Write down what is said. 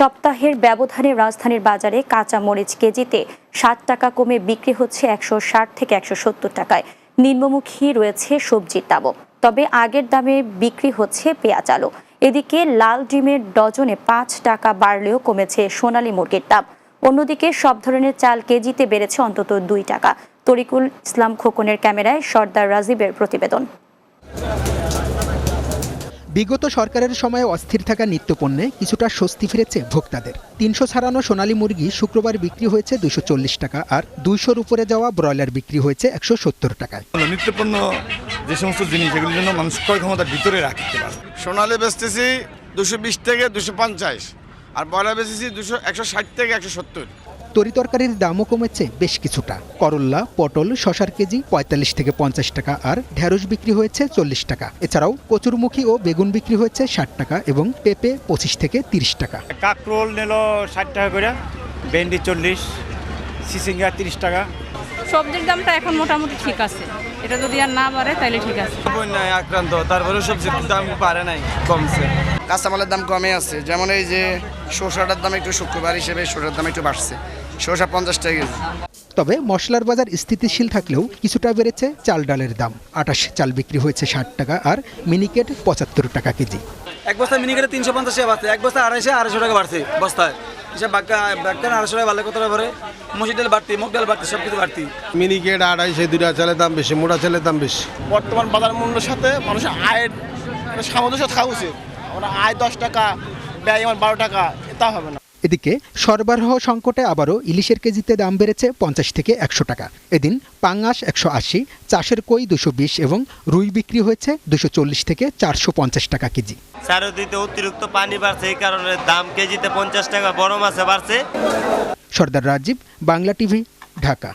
সপ্তাহের ব্যবধানে রাজধানীর বাজারে কাঁচা মরিচ কেজিতে ষাট টাকা কমে বিক্রি হচ্ছে একশো ষাট থেকে একশো সত্তর টাকায়। নিম্নমুখী রয়েছে সবজির দামও। তবে আগের দামে বিক্রি হচ্ছে পেঁয়াজ আলু। এদিকে লাল ডিমের ডজনে পাঁচ টাকা বাড়লেও কমেছে সোনালী মুরগির দাম। অন্যদিকে সব ধরনের চাল কেজিতে বেড়েছে অন্তত দুই টাকা। তরিকুল ইসলাম খোকনের ক্যামেরায় সর্দার রাজীবের প্রতিবেদন। বিগত সরকারের সময়ে অস্থির থাকা নিত্যপণ্যে কিছুটা স্বস্তি ফিরেছে ভোক্তাদের। তিনশো ছাড়ানো সোনালী মুরগি শুক্রবার বিক্রি হয়েছে দুশো চল্লিশ টাকা আর দুইশোর উপরে যাওয়া ব্রয়লার বিক্রি হয়েছে একশো সত্তর টাকায়। নিত্যপণ্য যে সমস্ত জিনিস এগুলোর জন্য মানুষ ক্রয় ক্ষমতার ভিতরে রাখতে পারে। সোনালি বেচতেছি দুশো বিশ থেকে দুশো পঞ্চাশ আর ব্রয়লার বেচেছি দুশো একশো ষাট থেকে একশো সত্তর। তরিতরকারির দামও কমেছে বেশ কিছুটা। করল্লা পটল, শশার কেজি পঁয়তাল্লিশ থেকে পঞ্চাশ টাকা আর ঢ্যাঁড়স বিক্রি হয়েছে চল্লিশ টাকা। এছাড়াও কচুরমুখী ও বেগুন বিক্রি হয়েছে ষাট টাকা এবং পেঁপে পঁচিশ থেকে তিরিশ টাকা। কাকরোল নিল ষাট টাকা করে, ভেন্ডি চল্লিশ, সিসিঙ্গা তিরিশ টাকা সবজির দামটা এখন মোটামুটি ঠিক আছে। এটা যদি আর না বাড়ে তাহলে ঠিক আছে। বন্যায় আক্রান্ত তারপরে সবজির দাম পারে নাই কমছে। কাঁচামালের দাম কমে আছে যেমন এই যে শসাটার দাম একটু শুক্রবার হিসেবে শসার দাম একটু বাড়ছে। শসা পঞ্চাশ টাকা কেজি। তবে মশলার বাজার স্থিতিশীল থাকলেও কিছুটা বেড়েছে চাল ডালের দাম। আটাশ চাল বিক্রি হয়েছে ষাট টাকা আর মিনিকেট পঁচাত্তর টাকা কেজি। এক বস্তা মিনি কেটে তিনশো পঞ্চাশ টাকা বাড়ছে এক বস্তা আড়াইশো আড়াইশো টাকা বাড়ছে বস্তায়। হিসাব বাক্কা বাক্কার আড়াইশো টাকা বাড়লে কত টাকা পরে মসুর ডাল বাড়তি মুগ ডাল বাড়তি সব কিছু বাড়তি মিনিকেট আড়াইশো দুটা চালের দাম বেশি মোটা চালের দাম বেশি। বর্তমান বাজার মূল্যের সাথে মানুষের আয়ের একটা সামঞ্জস্য থাকা উচিত। আমরা আয় দশ টাকা ব্যয় আমার বারো টাকা তা হবে না। এদিকে সরবরাহ সংকটে আবারও ইলিশের কেজিতে দাম বেড়েছে পঞ্চাশ থেকে একশো টাকা। এদিন পাঙ্গাস একশো আশি চাষের কই দুশো বিশ এবং রুই বিক্রি হয়েছে দুশো চল্লিশ থেকে চারশো পঞ্চাশ টাকা কেজি। চারদিতে অতিরিক্ত পানি বাড়ছে এই কারণে দাম কেজিতে পঞ্চাশ টাকা বড় মাছে বাড়ছে। সর্দার রাজীব বাংলা টিভি ঢাকা।